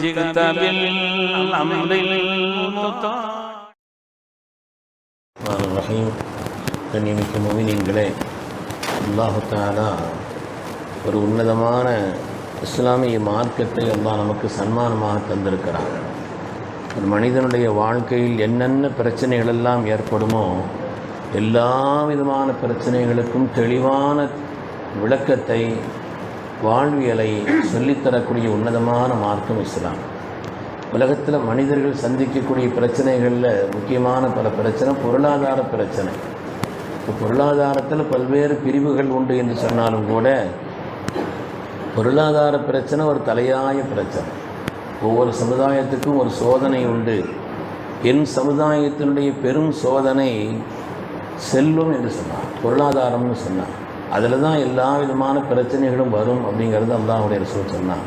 جئت بالأمر المطاع ரஹ்மான் ரஹீம் கண்ணியமிக்க மொமினின்களே அல்லாஹு தாலா ஒரு உன்னதமான இஸ்லாமிய மார்க்கத்தை அல்லாஹ் நமக்கு சன்மானமாக தந்திருக்கிறான் ஒரு மனிதனுடைய வாழ்க்கையில் என்னென்ன பிரச்சனைகள் எல்லாம் ஏற்படுமோ எல்லா விதமான பிரச்சனைகளுக்கும் தெளிவான விளக்கத்தை வாழ்வியலை சொல்லித்தரக்கூடிய உன்னதமான மார்க்கம் இஸ்லாம். உலகத்தில் மனிதர்கள் சந்திக்கக்கூடிய பிரச்சனைகளில் முக்கியமான பல பிரச்சனை பொருளாதார பிரச்சனை. இப்போ பொருளாதாரத்தில் பல்வேறு பிரிவுகள் உண்டு என்று சொன்னாலும் கூட பொருளாதார பிரச்சனை ஒரு தலையாய பிரச்சனை. ஒவ்வொரு சமுதாயத்துக்கும் ஒரு சோதனை உண்டு. என் சமுதாயத்தினுடைய பெரும் சோதனை செல்வம் என்று சொன்னார் பொருளாதாரம்னு சொன்னார். அதில் தான் எல்லா விதமான பிரச்சனைகளும் வரும் அப்படிங்கிறது அல்லாஹுடைய ரசூல் சொன்னார்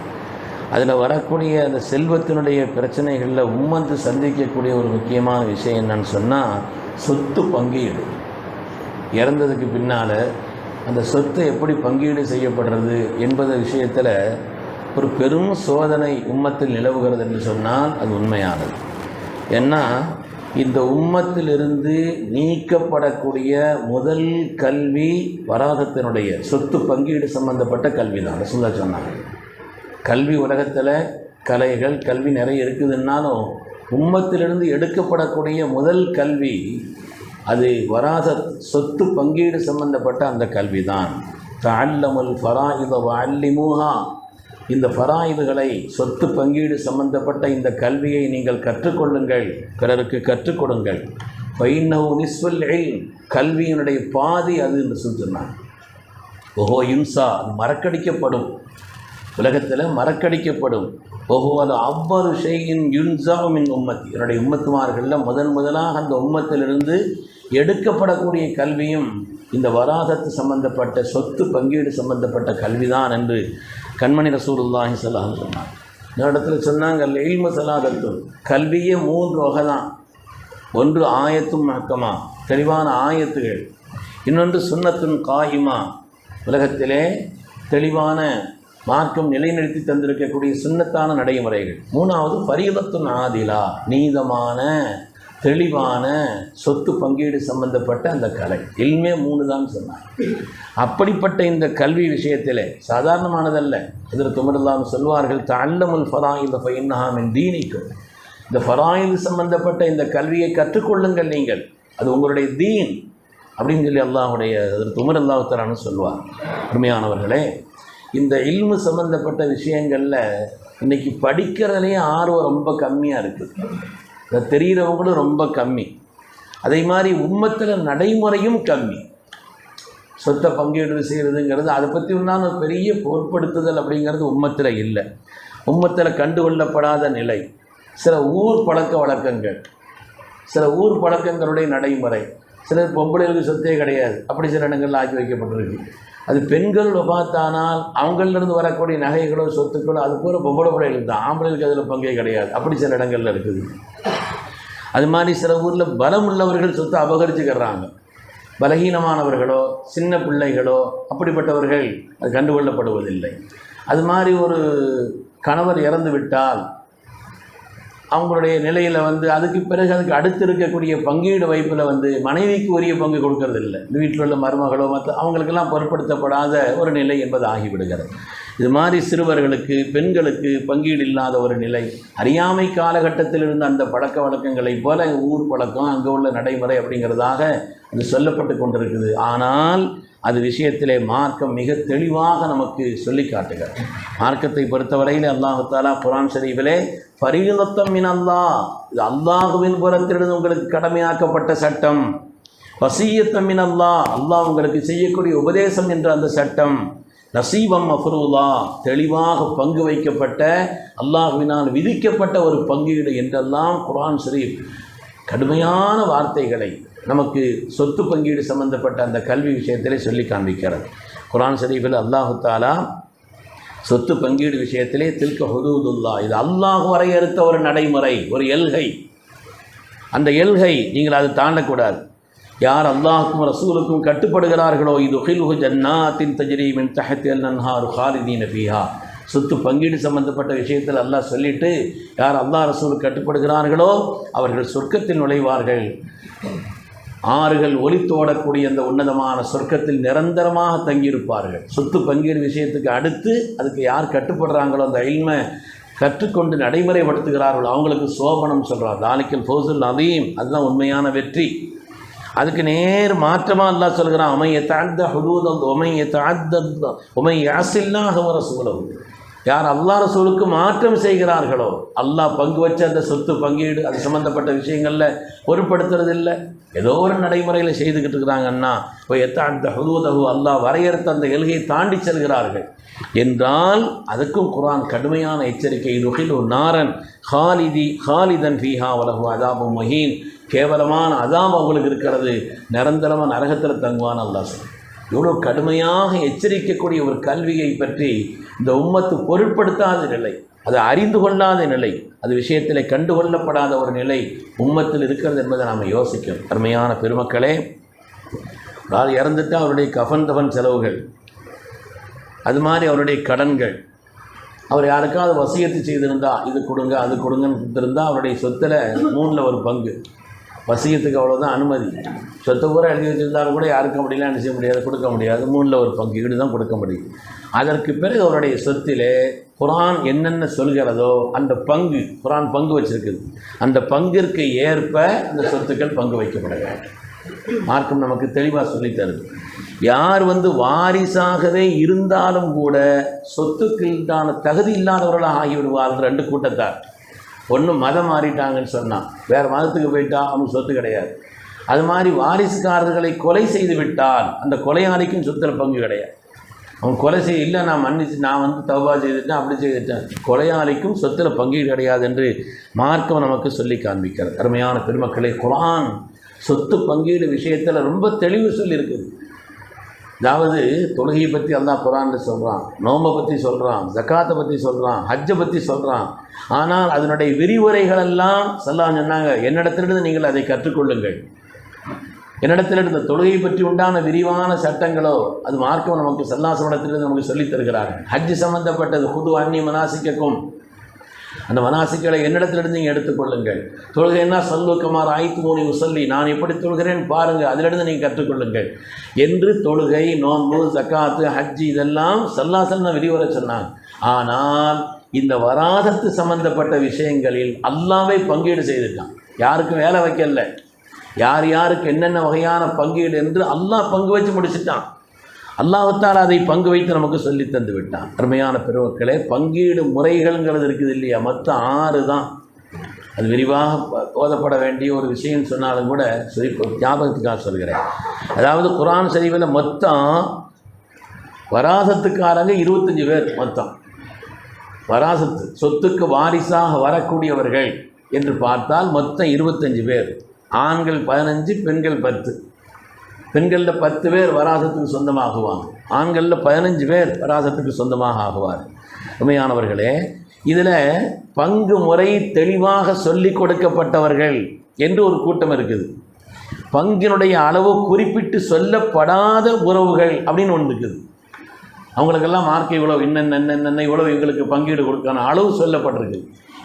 அதில் வரக்கூடிய அந்த செல்வத்தினுடைய பிரச்சனைகளில் உம்மந்து சந்திக்கக்கூடிய ஒரு முக்கியமான விஷயம் என்னன்னு சொன்னால் சொத்து பங்கீடு. இறந்ததுக்கு பின்னால் அந்த சொத்து எப்படி பங்கீடு செய்யப்படுறது என்பது விஷயத்தில் ஒரு பெரும் சோதனை உம்மத்தில் நிலவுகிறது என்று சொன்னால் அது உண்மையானது. ஏன்னா இந்த உம்மத்திலிருந்து நீக்கப்படக்கூடிய முதல் கல்வி வராதத்தினுடைய சொத்து பங்கீடு சம்பந்தப்பட்ட கல்வி தான் ரசூலா சொன்னாங்க. கல்வி உலகத்தில் கலைகள் கல்வி நிறைய இருக்குதுன்னாலும் உம்மத்திலிருந்து எடுக்கப்படக்கூடிய முதல் கல்வி அது வராத சொத்து பங்கீடு சம்பந்தப்பட்ட அந்த கல்வி தான் தல்லமுல் ஃபராயித அல்லிமுஹா இந்த பராயுதுகளை சொத்து பங்கீடு சம்பந்தப்பட்ட இந்த கல்வியை நீங்கள் கற்றுக்கொள்ளுங்கள். பிறருக்கு கற்றுக் கொடுங்கள் பைன்னஹு நிஸ்வல் கல்வியினுடைய பாதி அது என்று சொல்லினான் ஓஹோ இம்சா மறக்கடிக்கப்படும். உலகத்தில் மறக்கடிக்கப்படும். ஓஹோ அது அவ்வொரு யுன்சாவும் என் உம்மத்தி. என்னுடைய உம்மத்துமார்களில் முதன் முதலாக அந்த உம்மத்திலிருந்து எடுக்கப்படக்கூடிய கல்வியும் இந்த வராசத்து சம்பந்தப்பட்ட சொத்து பங்கீடு சம்பந்தப்பட்ட கல்விதான் என்று கண்மணி ரசூலுல்லாஹி சலாம் சொன்னாங்க. இந்த இடத்துல சொன்னாங்க இல்மு சலாதத்தும் கல்வியே மூன்று வகை தான் ஒன்று ஆயத்தும் மக்கமா தெளிவான ஆயத்துகள். இன்னொன்று சுண்ணத்தும் காயிமா உலகத்திலே தெளிவான மார்க்கம் நிலைநிறுத்தி தந்திருக்கக்கூடிய சுண்ணத்தான நடைமுறைகள். மூணாவது பரிதத்துன் ஆதிலா நீதமான தெளிவான சொத்து பங்கீடு சம்பந்தப்பட்ட அந்த கலை. இல்மே மூணு தான் சொன்னார் அப்படிப்பட்ட இந்த கல்வி விஷயத்திலே சாதாரணமானதல்ல. இதில் துமரல்லாம் சொல்வார்கள் தல்லமுல் ஃபராயில் ஃபைன்னஹாமின் தீனிக்கும். இந்த ஃபராயில் சம்பந்தப்பட்ட இந்த கல்வியை கற்றுக்கொள்ளுங்கள் நீங்கள். அது உங்களுடைய தீன். அப்படின்னு சொல்லி அல்லாஹுடைய அதில் துமர் அல்லாஹுத்தரான்னு சொல்லுவார் உண்மையானவர்களே இந்த இல்மு சம்பந்தப்பட்ட விஷயங்களில் இன்றைக்கி படிக்கிறதுலேயே ஆர்வம் ரொம்ப கம்மியாக இருக்குது தெரிகிறவங்களும் ரொம்ப கம்மி. அதே மாதிரி உம்மத்தில் நடைமுறையும் கம்மி. சொத்தை பங்கீடு செய்கிறதுங்கிறது அதை பற்றி உண்டான பெரிய பொருட்படுத்துதல் அப்படிங்கிறது உம்மத்தில் இல்லை. உம்மத்தில் கண்டுகொள்ளப்படாத நிலை. சில ஊர் பழக்க வழக்கங்கள். சில ஊர் பழக்கங்களுடைய நடைமுறை. சிலர் பொம்பளைகளுக்கு சொத்தே கிடையாது. அப்படி சில இடங்களில் ஆக்கி வைக்கப்பட்டிருக்கு. அது பெண்கள் பார்த்தானால் அவங்களிருந்து வரக்கூடிய நகைகளோ சொத்துக்களோ அது பூரா பொம்பளை பிள்ளைகளுக்கு தான். ஆம்பளைகளுக்கு அதில் பங்கே கிடையாது. அப்படி சில இடங்களில் இருக்குது. அது மாதிரி சில ஊரில் பலம் உள்ளவர்கள் சொத்து அபகரிச்சுக்கிறாங்க. பலகீனமானவர்களோ சின்ன பிள்ளைகளோ அப்படிப்பட்டவர்கள் அது கண்டுகொள்ளப்படுவதில்லை. அது மாதிரி ஒரு கணவர் இறந்து விட்டால் அவங்களுடைய நிலையில் வந்து அதுக்கு பிறகு அதுக்கு அடுத்து இருக்கக்கூடிய பங்கீடு வைப்பில் வந்து மனைவிக்கு உரிய பங்கு கொடுக்கறது இல்லை வீட்டில் உள்ள மருமகளோ மற்ற அவங்களுக்கெல்லாம் பொருட்படுத்தப்படாத ஒரு நிலை என்பது ஆகிவிடுகிறது. இது மாதிரி சிறுவர்களுக்கு பெண்களுக்கு பங்கீடு இல்லாத ஒரு நிலை. அறியாமை காலகட்டத்தில் இருந்த அந்த பழக்க வழக்கங்களைப் போல ஊர் பழக்கம் அங்கே உள்ள நடைமுறை அப்படிங்கிறதாக அது சொல்லப்பட்டு கொண்டிருக்குது. ஆனால் அது விஷயத்திலே மார்க்கம் மிக தெளிவாக நமக்கு சொல்லி காட்டுகிறது. மார்க்கத்தை பொறுத்தவரையில் அல்லாஹாலா குரான் ஷரீஃபிலே பரிலத்தம் மின் அல்லாஹ். இது அல்லாஹுவின் புறத்திலிருந்து உங்களுக்கு கடமையாக்கப்பட்ட சட்டம். வசீயத்தம் மின் அல்லாஹ். அல்லாஹ் உங்களுக்கு செய்யக்கூடிய உபதேசம் என்ற அந்த சட்டம். நசீபம் மஃபரூலா தெளிவாக பங்கு வைக்கப்பட்ட அல்லாஹுவினால் விதிக்கப்பட்ட ஒரு பங்கீடு என்றெல்லாம் குரான் ஷரீஃப் கடுமையான வார்த்தைகளை நமக்கு சொத்து பங்கீடு சம்பந்தப்பட்ட அந்த கல்வி விஷயத்திலே சொல்லி காண்பிக்கிறது. குரான் ஷரீஃபில் அல்லாஹு தாலா சொத்து பங்கீடு விஷயத்திலே தில்க ஹுதூதுல்லா இது அல்லாஹ் வரையறுத்த ஒரு நடைமுறை ஒரு எல்கை. அந்த எல்கை நீங்கள் அதை தாண்டக்கூடாது. யார் அல்லாஹுக்கும் ரசூலுக்கும் கட்டுப்படுகிறார்களோ இது ஹில்ஹு ஜன்னாத்தின் தஜ்ரீமின் தஹத்தில் நன்ஹாரு ஹாலிதீன் ஃபீஹா சொத்து பங்கீடு சம்பந்தப்பட்ட விஷயத்தில் அல்லாஹ் சொல்லிட்டு யார் அல்லாஹ் ரசூலுக்கு கட்டுப்படுகிறார்களோ அவர்கள் சொர்க்கத்தில் நுழைவார்கள். ஆறுகள் ஒலித்தோடக்கூடிய அந்த உன்னதமான சொர்க்கத்தில் நிரந்தரமாக தங்கியிருப்பார்கள். சொத்து பங்கீடு விஷயத்துக்கு அடுத்து அதுக்கு யார் கட்டுப்படுறாங்களோ அந்த இல்மை கற்றுக்கொண்டு நடைமுறைப்படுத்துகிறார்கள் அவங்களுக்கு சோபனம் சொல்கிறார் தாலிக்கல் ஃபோசுல் அதையும் அதுதான் உண்மையான வெற்றி. அதுக்கு நேர் மாற்றமாக அல்லாஹ் சொல்கிறான் உமையை தாழ்ந்த ஹுதூத் உமையை தாழ்ந்த உமை யாசில்லாக வர சூழல் யார் அல்லா ரசூலுக்கு மாற்றம் செய்கிறார்களோ அல்லாஹ் பங்கு வச்ச அந்த சொத்து பங்கீடு அது சம்மந்தப்பட்ட விஷயங்களில் பொருட்படுத்துறது இல்லை ஏதோ ஒரு நடைமுறையில் செய்துக்கிட்டு இருக்கிறாங்கன்னா இப்போ எத்தாண்ட ஹுதூதஹு அல்லாஹ் வரையறுத்த அந்த எல்கையை தாண்டி செல்கிறார்கள். என்றால் அதுக்கும் குரான் கடுமையான எச்சரிக்கை. ருஹிலு நாரன் ஹாலிதி ஹாலிதன் ஃபீஹா வலஹு அதாபு மஹீன். கேவலமான அதாம் அவங்களுக்கு இருக்கிறது. நிரந்தரமாக நரகத்தில் தங்குவான் அல்லாஹ். இவ்வளோ கடுமையாக எச்சரிக்கக்கூடிய ஒரு கல்வியை பற்றி இந்த உம்மத்து பொருட்படுத்தாத நிலை அது அறிந்து கொள்ளாத நிலை அது விஷயத்தில் கண்டுகொள்ளப்படாத ஒரு நிலை உம்மத்தில் இருக்கிறது என்பதை நாம் யோசிக்கும் அருமையான பெருமக்களே அதாவது இறந்துட்டால் அவருடைய கஃன் தஃபன் செலவுகள் அது மாதிரி அவருடைய கடன்கள். அவர் யாருக்காவது வசியத்து செய்திருந்தா இது கொடுங்க அது கொடுங்கன்னு கொடுத்துருந்தா அவருடைய சொத்தில் மூணில் ஒரு பங்கு. வசியத்துக்கு அவ்வளோதான் அனுமதி. சொத்தை பூரா எழுதி வச்சிருந்தாலும் கூட யாருக்கும் முடியல என்ன செய்ய முடியாது கொடுக்க முடியாது. மூணில் ஒரு பங்கு இப்படி தான் கொடுக்க முடியும். அதற்கு பிறகு அவருடைய சொத்திலே குரான் என்னென்ன சொல்கிறதோ அந்த பங்கு குரான் பங்கு வச்சிருக்குது. அந்த பங்கிற்கு ஏற்ப அந்த சொத்துக்கள் பங்கு வைக்கப்பட வேண்டும். மார்க்கம் நமக்கு தெளிவாக சொல்லித் தருது யார் வந்து வாரிசாகவே இருந்தாலும் கூட சொத்துக்களுக்கான தகுதி இல்லாதவர்களாக ஆகிவிடுவார்கள் ரெண்டு கூட்டத்தார். ஒன்று மதம் மாறிட்டாங்கன்னு சொன்னான் வேறு மதத்துக்கு போயிட்டா அவனுக்கு சொத்து கிடையாது. அது மாதிரி வாரிசுக்காரர்களை கொலை செய்து விட்டால் அந்த கொலையாளிக்கும் சொத்துல பங்கு கிடையாது. அவன் கொலை செய்ய இல்லை நான் மன்னிச்சு நான் வந்து தவா செய்துட்டேன் அப்படி செய்துட்டேன். கொலையாளிக்கும் சொத்துல பங்கு கிடையாது என்று மார்க்கம் நமக்கு சொல்லி காண்பிக்கிறது அருமையான பெருமக்களை குரான் சொத்து பங்கீடு விஷயத்தில் ரொம்ப தெளிவு சொல்லியிருக்குது அதாவது தொழுகையை பற்றி அல்லாஹ் குரானில் சொல்கிறான் நோம்பை பற்றி சொல்கிறான் ஜக்காத்தை பற்றி சொல்கிறான் ஹஜ்ஜை பற்றி சொல்கிறான் ஆனால் அதனுடைய விரிவுரைகள் எல்லாம் சொன்னாங்க. என்னிடத்திலிருந்து நீங்கள் அதை கற்றுக்கொள்ளுங்கள். என்னிடத்திலிருந்து தொழுகை பற்றி உண்டான விரிவான சட்டங்களோ அது மார்க்கம் நமக்கு சல்லாசமடத்திலிருந்து நமக்கு சொல்லித் தருகிறார்கள். ஹஜ் சம்பந்தப்பட்டது புது அந்நிய மனாசிக்கும் அந்த மனாசிக்களை என்னிடத்திலிருந்து நீங்கள் எடுத்துக்கொள்ளுங்கள். தொழுகைன்னா சொல்லுக்குமார் ஆய்த்து மூணி உசல்லி. நான் எப்படி தொழுகிறேன்? பாருங்கள் அதிலிருந்து நீங்கள் கற்றுக்கொள்ளுங்கள். என்று தொழுகை நோன்பு ஜக்காத்து ஹஜ்ஜி இதெல்லாம் சல்லாசல்ல விரிவுரை சொன்னாங்க. ஆனால் இந்த வராதத்து சம்பந்தப்பட்ட விஷயங்களில் அல்லாவே பங்கீடு செய்திருக்கான் யாருக்கும் வேலை வைக்கல. யார் யாருக்கு என்னென்ன வகையான பங்கீடு என்று அல்லாஹ் பங்கு வச்சு முடிச்சுட்டான். அல்லாஹத்தால் அதை பங்கு வைத்து நமக்கு சொல்லி தந்து விட்டான். அருமையான பெருமக்களே பங்கீடு முறைகள்ங்கிறது இருக்குது இல்லையா? மொத்தம் ஆறு தான். அது விரிவாக ப- ஓதப்பட வேண்டிய ஒரு விஷயம் சொன்னாலும் கூட சரி இப்போ ஞாபகத்துக்காக சொல்கிறேன். அதாவது குரான் சரிவில் மொத்தம் வராசத்துக்காரங்க இருபத்தஞ்சி பேர் மொத்தம். வராசத்து சொத்துக்கு வாரிசாக வரக்கூடியவர்கள் என்று பார்த்தால் மொத்தம் இருபத்தஞ்சு பேர். ஆண்கள் பதினஞ்சு பெண்கள் பத்து. பெண்களில் பத்து பேர் வராசத்துக்கு சொந்தமாகுவாங்க. ஆண்களில் பதினஞ்சு பேர் வராசத்துக்கு சொந்தமாக ஆகுவார் உண்மையானவர்களே இதில் பங்கு முறை தெளிவாக சொல்லி கொடுக்கப்பட்டவர்கள் என்று ஒரு கூட்டம் இருக்குது. பங்கினுடைய அளவு குறிப்பிட்டு சொல்லப்படாத உறவுகள் அப்படின்னு ஒன்று இருக்குது. அவங்களுக்கெல்லாம் மார்க் இவ்வளோ இன்னென்ன என்னென்ன இவ்வளோ எங்களுக்கு பங்கீடு கொடுக்கணும் அளவு சொல்லப்பட்டிருக்கு.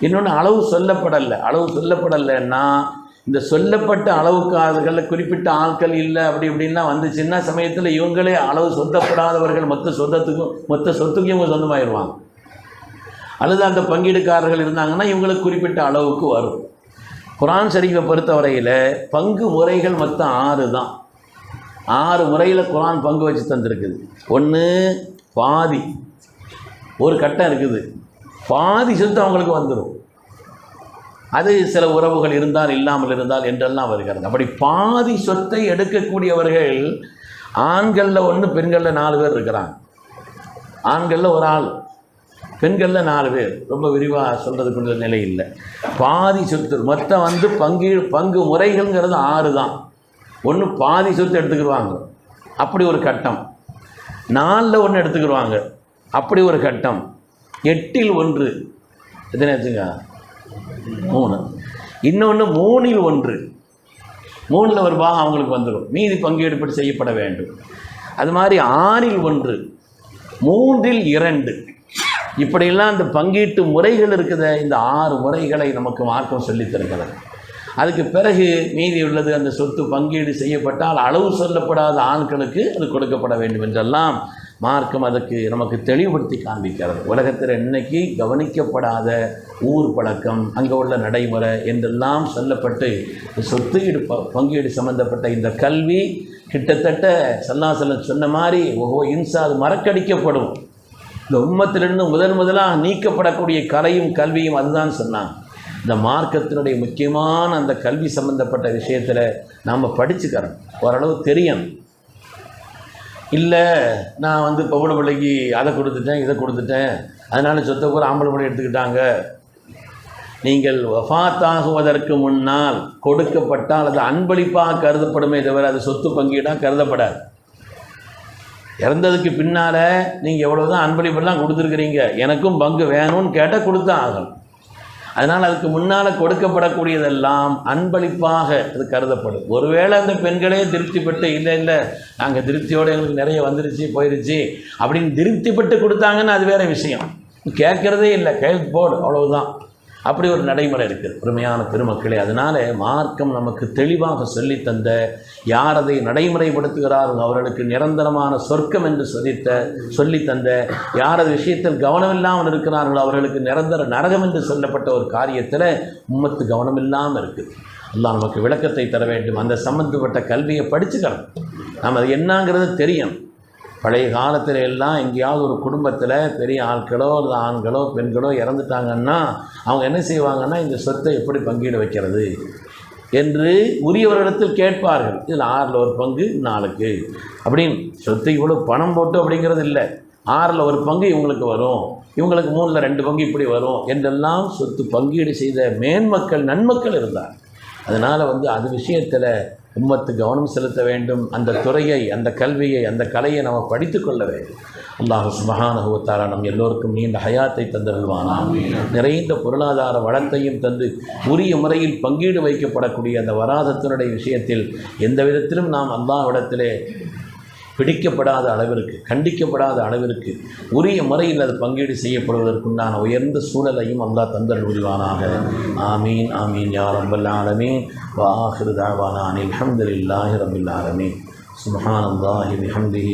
இன்னொன்று அளவு சொல்லப்படலை. அளவு சொல்லப்படலைன்னா இந்த சொல்லப்பட்ட அளவுக்காரர்களில் குறிப்பிட்ட ஆட்கள் இல்லை அப்படி இப்படின்லாம் வந்துச்சுன்னா சமயத்தில் இவங்களே அளவு சொந்தப்படாதவர்கள் மொத்த சொந்தத்துக்கும் மொத்த சொத்துக்கும் இவங்க சொந்தமாயிடுவாங்க அல்லது அந்த பங்கீடுக்காரர்கள் இருந்தாங்கன்னா இவங்களுக்கு குறிப்பிட்ட அளவுக்கு வரும். குரான் ஷரீஃபை பொறுத்தவரையில் பங்கு முறைகள் மொத்தம் ஆறு தான். ஆறு முறையில் குரான் பங்கு வச்சு தந்திருக்குது. ஒன்று பாதி. ஒரு கட்டம் இருக்குது. பாதி சொத்து அவங்களுக்கு வந்துடும் அது சில உறவுகள் இருந்தால் இல்லாமல் இருந்தால் என்றெல்லாம் வருகிறது. அப்படி பாதி சொத்தை எடுக்கக்கூடியவர்கள் ஆண்களில் ஒன்று பெண்களில் நாலு பேர் இருக்கிறாங்க. ஆண்களில் ஒரு ஆள் பெண்களில் நாலு பேர். ரொம்ப விரிவாக சொல்கிறதுக்குள்ள நிலை இல்லை. பாதி சொத்து மொத்தம் வந்து பங்கு பங்கு முறைகள்ங்கிறது ஆறு தான். ஒன்று பாதி சொத்து எடுத்துக்கிடுவாங்க. அப்படி ஒரு கட்டம். நாலில் ஒன்று எடுத்துக்கிடுவாங்க. அப்படி ஒரு கட்டம். எட்டில் ஒன்று. எத்தனை வச்சுங்க மூணு. இன்னொன்று மூணில் ஒன்று. மூணில் ஒரு பாகம் அவங்களுக்கு வந்துடும். மீதி பங்கீடுபடி செய்யப்பட வேண்டும். அது மாதிரி ஆறில் ஒன்று மூன்றில் இரண்டு. இப்படியெல்லாம் இந்த பங்கீட்டு முறைகள் இருக்குத இந்த ஆறு முறைகளை நமக்கு மார்க்கம் சொல்லித் அதுக்கு பிறகு மீதி உள்ளது அந்த சொத்து பங்கீடு செய்யப்பட்டால் அளவு சொல்லப்படாத ஆண்களுக்கு அது கொடுக்கப்பட வேண்டும் என்றெல்லாம் மார்க்கம் அதுக்கு நமக்கு தெளிவுபடுத்தி காண்பிக்கிறது. உலகத்தில் இன்னைக்கு கவனிக்கப்படாத ஊர் பழக்கம் அங்கே உள்ள நடைமுறை என்றெல்லாம் சொல்லப்பட்டு இந்த சொத்து ப பங்கீடு சம்பந்தப்பட்ட இந்த கல்வி கிட்டத்தட்ட சல்லாசலம் சொன்ன மாதிரி ஓஹோ இன்சா அது மறக்கடிக்கப்படும். இந்த உம்மத்திலிருந்து முதன் முதலாக நீக்கப்படக்கூடிய கலையும் கல்வியும் அதுதான் சொன்னாங்க. இந்த மார்க்கத்தினுடைய முக்கியமான அந்த கல்வி சம்பந்தப்பட்ட விஷயத்தில் நாம் படிச்சுக்கிறோம். ஓரளவு தெரியும். இல்லை நான் வந்து பொம்பளை பிள்ளைக்கு அதை கொடுத்துட்டேன் இதை கொடுத்துட்டேன். அதனால் சொத்தை கூட ஆம்பளை பிள்ளை எடுத்துக்கிட்டாங்க. நீங்கள் வஃபாத்தாகுவதற்கு முன்னால் கொடுக்கப்பட்டால் அது அன்பளிப்பாக கருதப்படுமே தவிர அது சொத்து பங்கீடாக கருதப்படாது. இறந்ததுக்கு பின்னால் நீங்கள் எவ்வளோ தான் அன்பளிப்பெல்லாம் கொடுத்துருக்குறீங்க எனக்கும் பங்கு வேணும்னு கேட்டால் கொடுத்தான் ஆகணும். அதனால் அதுக்கு முன்னால் கொடுக்கப்படக்கூடியதெல்லாம் அன்பளிப்பாக அது கருதப்படும். ஒருவேளை அந்த பெண்களே திருப்திப்பட்டு இல்லை இல்லை நாங்கள் திருப்தியோடு எங்களுக்கு நிறைய வந்துருச்சு போயிருச்சு அப்படின்னு திருப்திப்பட்டு கொடுத்தாங்கன்னு அது வேறு விஷயம். கேட்குறதே இல்லை கையெழுத்து போடு அவ்வளவுதான். அப்படி ஒரு நடைமுறை இருக்குது பெருமையான பெருமக்களே அதனால் மார்க்கம் நமக்கு தெளிவாக சொல்லித்தந்த யார் அதை நடைமுறைப்படுத்துகிறார்கள் அவர்களுக்கு நிரந்தரமான சொர்க்கம் என்று சொல்லித்த சொல்லித் தந்த யார் அது விஷயத்தில் கவனமில்லாமல் இருக்கிறார்களோ அவர்களுக்கு நிரந்தர நரகம் என்று சொல்லப்பட்ட ஒரு காரியத்தில் உம்மத்து கவனமில்லாமல் இருக்குது எல்லாம் நமக்கு விளக்கத்தை தர வேண்டும். அந்த சம்பந்தப்பட்ட கல்வியை படிச்சுக்கணும். நம்ம அது என்னங்கிறது தெரியும். பழைய காலத்தில் எல்லாம் எங்கேயாவது ஒரு குடும்பத்தில் பெரிய ஆட்களோ அல்லது ஆண்களோ பெண்களோ இறந்துட்டாங்கன்னா அவங்க என்ன செய்வாங்கன்னா இந்த சொத்தை எப்படி பங்கீடு வைக்கிறது என்று உரியவர்களிடத்தில் கேட்பார்கள். இதில் ஆறில் ஒரு பங்கு நாளுக்கு அப்படின்னு சொத்தை இவ்வளோ பணம் போட்டு அப்படிங்கிறது இல்லை. ஆறில் ஒரு பங்கு இவங்களுக்கு வரும். இவங்களுக்கு மூணில் ரெண்டு பங்கு இப்படி வரும் என்றெல்லாம் சொத்து பங்கீடு செய்த மேன்மக்கள் நன்மக்கள் இருந்தார் அதனால் வந்து அது விஷயத்தில் உம்மத்து கவனம் செலுத்த வேண்டும். அந்த துறையை அந்த கல்வியை அந்த கலையை நம்ம படித்து கொள்ள வேண்டும். அல்லாஹு சுபஹானஹுவத்தாரா நம் எல்லோருக்கும் நீண்ட ஹயாத்தை தந்தருள்வானா நிறைந்த பொருளாதார வளத்தையும் தந்து உரிய முறையில் பங்கீடு வைக்கப்படக்கூடிய அந்த வராதத்தினுடைய விஷயத்தில் எந்த விதத்திலும் நாம் அல்லாஹ்விடத்திலே பிடிக்கப்படாத அளவிற்கு கண்டிக்கப்படாத அளவிற்கு உரிய முறையில் அது பங்கீடு செய்யப்படுவதற்குண்டான உயர்ந்த சூழலையும் அல்லாஹ் தந்தல் புரிவானாக. ஆமீன் ஆமீன் யா ரப்பல் ஆலமீன். வாஹிரு தாவானா அனில் அல்ஹம்துலில்லாஹி ரப்பில் ஆலமீன். சுப்ஹானல்லாஹி பிஹம்திஹி